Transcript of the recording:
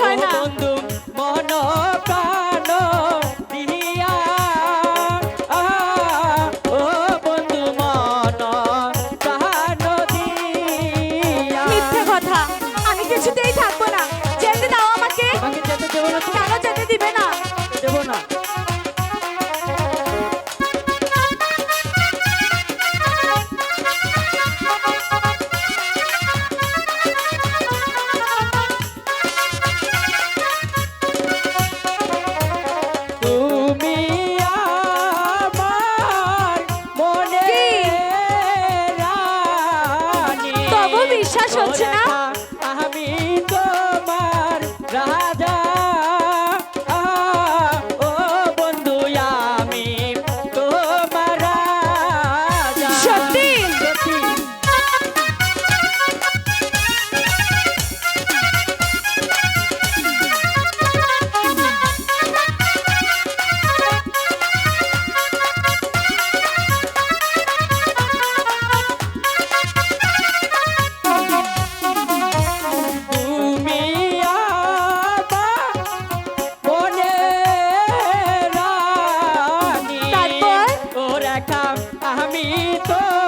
হয় না। বন্ধু মন প্রাণ দিয়া ও বন্ধু মন প্রাণ দিয়া মিথ্যে কথা। আমি কিছুতেই থাকব না। যেতে দাও আমাকে। আমাকে যেতে দেবো না কেন Chacho. টাকা আমি তো